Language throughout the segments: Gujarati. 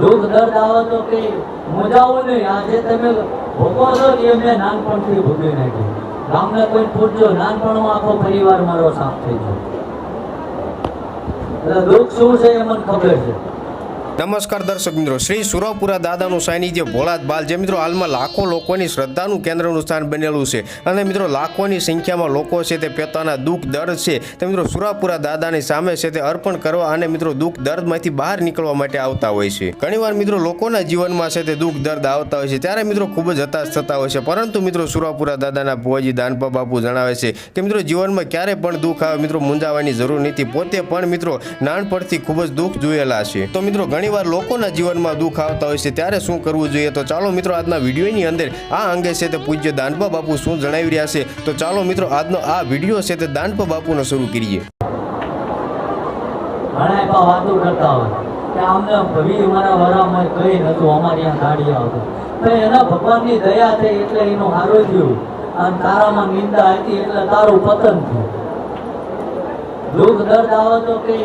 દુઃખ દર્દ આવે તો કે મોજાવું નહીં. આજે તમે ભોગવો છો એ મેં નાનપણથી ભોગવી નાખી ગામને કોઈ પૂછજો નાનપણમાં આખો પરિવાર મારો સાફ થઈ ગયો. એટલે દુઃખ શું છે એ મને ખબર છે. નમસ્કાર દર્શક મિત્રો, શ્રી સુરાપુરા દાદાનું સાનિધ્ય ભોળાત બાલ જે મિત્રો, હાલમાં લાખો લોકોની શ્રદ્ધાનું કેન્દ્રનું સ્થાન બનેલું છે. અને મિત્રો, લાખોની સંખ્યામાં લોકો છે તે પોતાના દુઃખ દર્દ છે. તે મિત્રો, સુરાપુરા દાદાની સામે છે તે અર્પણ કરવા અને મિત્રો, દુઃખ દર્દમાંથી બહાર નીકળવા માટે આવતા હોય છે. ઘણીવાર મિત્રો, લોકોના જીવનમાં છે તે દુઃખ દર્દ આવતા હોય છે. ત્યારે મિત્રો, ખૂબ જ હતાશ થતા હોય છે. પરંતુ મિત્રો, સુરાપુરા દાદાના ભુવાજી દાનપા બાપુ જણાવે છે કે, મિત્રો, જીવનમાં ક્યારે પણ દુઃખ આવે, મિત્રો, મૂંઝાવાની જરૂર નથી. પોતે પણ મિત્રો, નાનપણથી ખૂબ જ દુઃખ જોયેલા છે. તો મિત્રો ઘણીવાર લોકોના જીવનમાં દુઃખ આવતા હોય છે, ત્યારે શું કરવું જોઈએ? તો ચાલો મિત્રો, આજના વિડીયોની અંદર આ અંગે છે તે પૂજ્ય દાનપા બાપુ શું જણાવી રહ્યા છે? તો ચાલો મિત્રો, આજનો આ વીડિયો છે તે દાનપા બાપુનો શરૂ કરીએ. તારામાં નિંદા હતી એટલે તારું પતન થયું. દુઃખ દર્દ આવે તો કે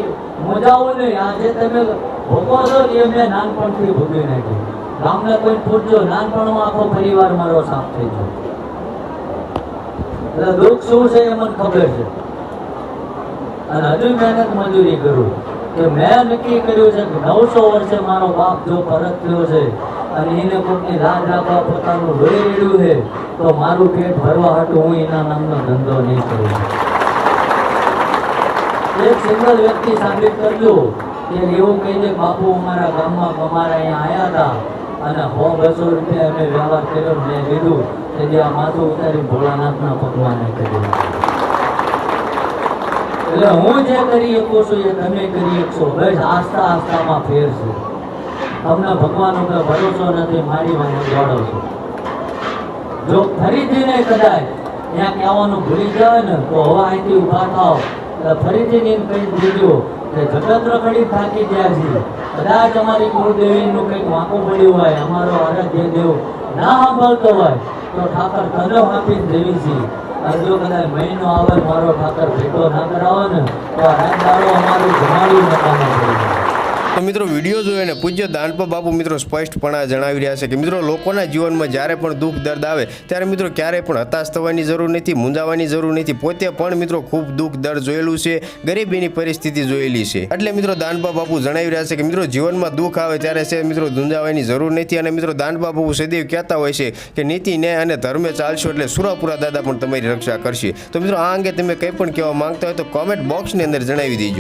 મોજાવું નહીં. આજે તમે ભોગવો છો એ મેં નાનપણથી ભોગવી નાખ્યું. ગામને કોઈ પૂછજો નાનપણમાં આખો પરિવાર મારો સાફ થઈ ગયો. એટલે દુઃખ શું છે એ મને ખબર છે. અને હજુ મહેનત મજૂરી કરું. કે મેં નક્કી કર્યું છે કે નવસો વર્ષે મારો બાપ જો પરત થયો છે અને એને કોઈની લાજ રાખવા પોતાનું રોઈ રેડ્યું છે, તો મારું પેટ ભરવા હતું હું એના નામનો ધંધો નહીં કરું. સિંગલ વ્યક્તિ સાબિત કરજો કે એવું કહીને બાપુ, અમારા ગામમાં અમારા અહીંયા આવ્યા હતા અને સો બસો રૂપિયા અમે વ્યવહાર કર્યો મેં લીધું કે જે આ માથું ઉતારી ભોળાનાથના ભગવાને કર્યું. એટલે હું જે કરી શકું છું એ તમે કરી શકશો. બસ આસ્થા આસ્થામાં ફેર છે. તમને ભગવાન ઉપર ભરોસો નથી, મારી વાંહે દોડો છો. જો ફરીથી ને કદાચ ત્યાં કહેવાનું ભૂલી જાય ને, તો હવા અહીંથી ઊભા થાવ ફરીથી કહી દીધો કે જગત રખડી થાકી ગયા છે કદાચ અમારી કુળદેવીનું કંઈક વાંકો પડ્યું હોય, અમારો આરાધ્ય દેવ ના સાંભળતો હોય, તો ઠાકર તને આપીને દેવી છે અને જો કદાચ મહિનો આવે, મારો ઠાકર ભેટો ના કરાવો ને તો આ રાત અમારું જમાડ્યું નકામું પડી જાય તો મિત્રો, વીડિયો જોઈને પૂજ્ય દાનપા બાપુ મિત્રો સ્પષ્ટપણે જણાવી રહ્યા છે કે, મિત્રો, લોકોના જીવનમાં જ્યારે પણ દુઃખ, દર્દ આવે, ત્યારે મિત્રો ક્યારેય પણ હતાશ થવાની જરૂર નથી, મૂંઝાવાની જરૂર નથી. પોતે પણ મિત્રો ખૂબ દુઃખ, દર્દ જોયેલું છે, ગરીબીની પરિસ્થિતિ જોયેલી છે. એટલે મિત્રો, દાનપા બાપુ જણાવી રહ્યા છે કે, મિત્રો, જીવનમાં દુઃખ આવે ત્યારે છે, મિત્રો, ધૂંઝાવાની જરૂર નથી. અને મિત્રો, દાનપા બાપુ સદૈવ કહેતા હોય છે કે, નીતિ, ન્યાય અને ધર્મે ચાલશો એટલે સુરાપુરા દાદા પણ તમારી રક્ષા કરશે. તો મિત્રો, આ અંગે તમે કંઈ પણ કહેવા માંગતા હોય તો કોમેન્ટ બોક્સની અંદર જણાવી દેજો.